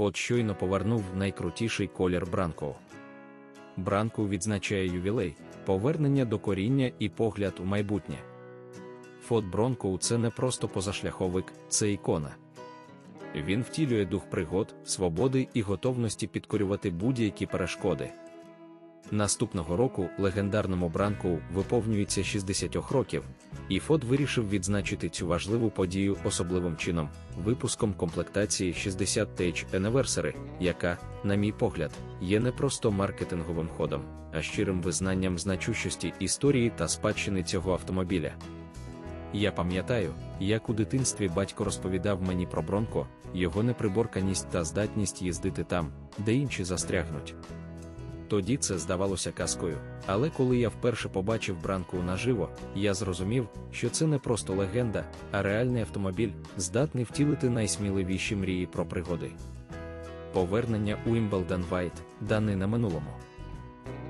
Фот щойно повернув найкрутіший колір Бранко. Бранко відзначає ювілей, повернення до коріння і погляд у майбутнє. Фот Бронко це не просто позашляховик, це ікона. Він втілює дух пригод, свободи і готовності підкорювати будь-які перешкоди. Наступного року легендарному бранку виповнюється 60 років, і Фот вирішив відзначити цю важливу подію особливим чином, випуском комплектації 60 Tech Anniversary, яка, на мій погляд, є не просто маркетинговим ходом, а щирим визнанням значущості історії та спадщини цього автомобіля. Я пам'ятаю, як у дитинстві батько розповідав мені про Бронко, його неприборканість та здатність їздити там, де інші застрягнуть. Тоді це здавалося казкою, але коли я вперше побачив бранку наживо, я зрозумів, що це не просто легенда, а реальний автомобіль, здатний втілити найсміливіші мрії про пригоди. Повернення Уімблден Вайт дане на минулому.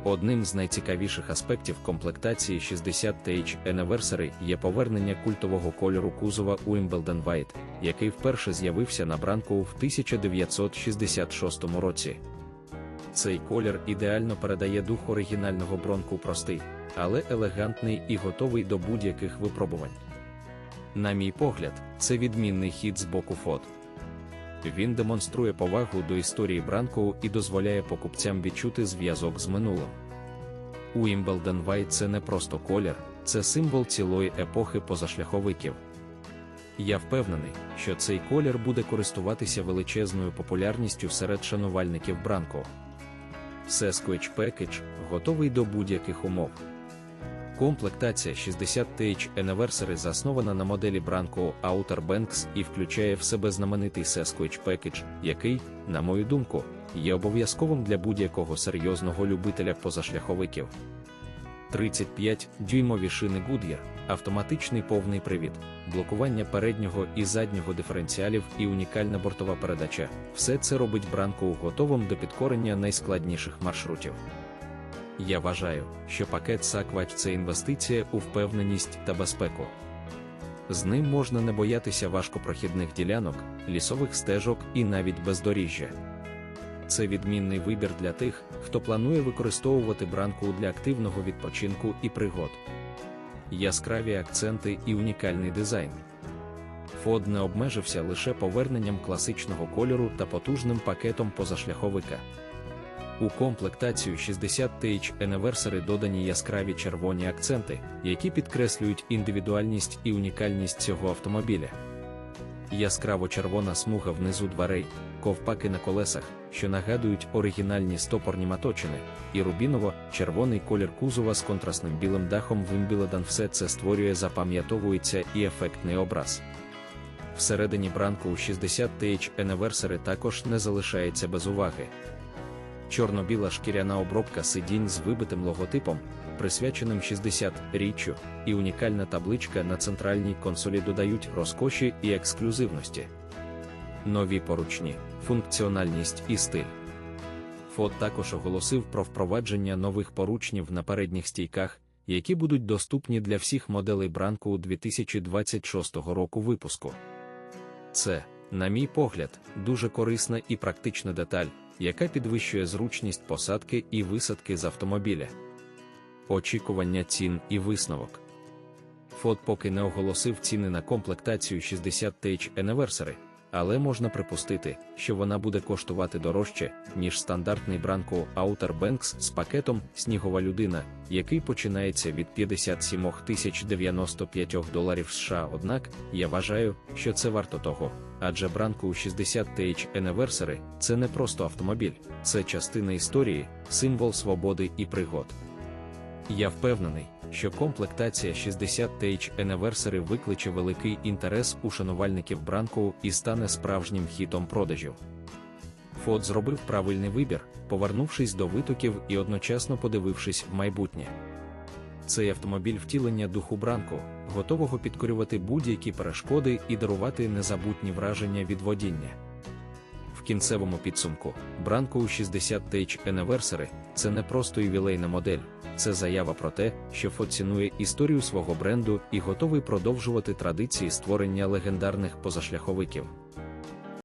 Одним з найцікавіших аспектів комплектації 60 TH Anniversary є повернення культового кольору кузова Уімблден White, який вперше з'явився на бранку в 1966 році. Цей колір ідеально передає дух оригінального бронку простий, але елегантний і готовий до будь-яких випробувань. На мій погляд, це відмінний хід з боку фот. Він демонструє повагу до історії Бранкоу і дозволяє покупцям відчути зв'язок з минулим. Уімблден White – це не просто колір, це символ цілої епохи позашляховиків. Я впевнений, що цей колір буде користуватися величезною популярністю серед шанувальників Бранко. Sesquich Package готовий до будь-яких умов. Комплектація 60 TH Anniversary заснована на моделі Branco Outer Banks і включає в себе знаменитий Sesquich Package, який, на мою думку, є обов'язковим для будь-якого серйозного любителя позашляховиків. 35 дюймові шини Goodyear, автоматичний повний привід, блокування переднього і заднього диференціалів і унікальна бортова передача все це робить Branco готовим до підкорення найскладніших маршрутів. Я вважаю, що пакет Саквач це інвестиція у впевненість та безпеку. З ним можна не боятися важкопрохідних ділянок, лісових стежок і навіть бездоріжжя. Це відмінний вибір для тих, хто планує використовувати бранку для активного відпочинку і пригод. Яскраві акценти і унікальний дизайн. Фод не обмежився лише поверненням класичного кольору та потужним пакетом позашляховика. У комплектацію 60 TH Anniversary додані яскраві червоні акценти, які підкреслюють індивідуальність і унікальність цього автомобіля. Яскраво червона смуга внизу дверей, ковпаки на колесах, що нагадують оригінальні стопорні маточини, і рубіново-червоний колір кузова з контрастним білим дахом вимбіладан все це створює запам'ятовується і ефектний образ. Всередині бранку у 60 TH Anniversary також не залишається без уваги чорно-біла шкіряна обробка сидінь з вибитим логотипом, присвяченим 60-річчю, і унікальна табличка на центральній консолі додають розкоші і ексклюзивності. Нові поручні, функціональність і стиль. Фот також оголосив про впровадження нових поручнів на передніх стійках, які будуть доступні для всіх моделей бранку у 2026 року випуску. Це, на мій погляд, дуже корисна і практична деталь, яка підвищує зручність посадки і висадки з автомобіля. Очікування цін і висновок. ФОД поки не оголосив ціни на комплектацію 60 TH Anniversary, але можна припустити, що вона буде коштувати дорожче, ніж стандартний Branco Outer Banks з пакетом Снігова людина, який починається від 57 095 доларів США. Однак я вважаю, що це варто того, адже Branco 60 TH Anniversary – це не просто автомобіль, це частина історії, символ свободи і пригод. Я впевнений що комплектація 60 TH Anniversary викличе великий інтерес у шанувальників Бранку і стане справжнім хітом продажів. Фот зробив правильний вибір, повернувшись до витоків і одночасно подивившись в майбутнє. Цей автомобіль втілення духу Бранку, готового підкорювати будь-які перешкоди і дарувати незабутні враження від водіння. В кінцевому підсумку, Бранко 60 Tech Anniversary – це не просто ювілейна модель, це заява про те, що Фот цінує історію свого бренду і готовий продовжувати традиції створення легендарних позашляховиків.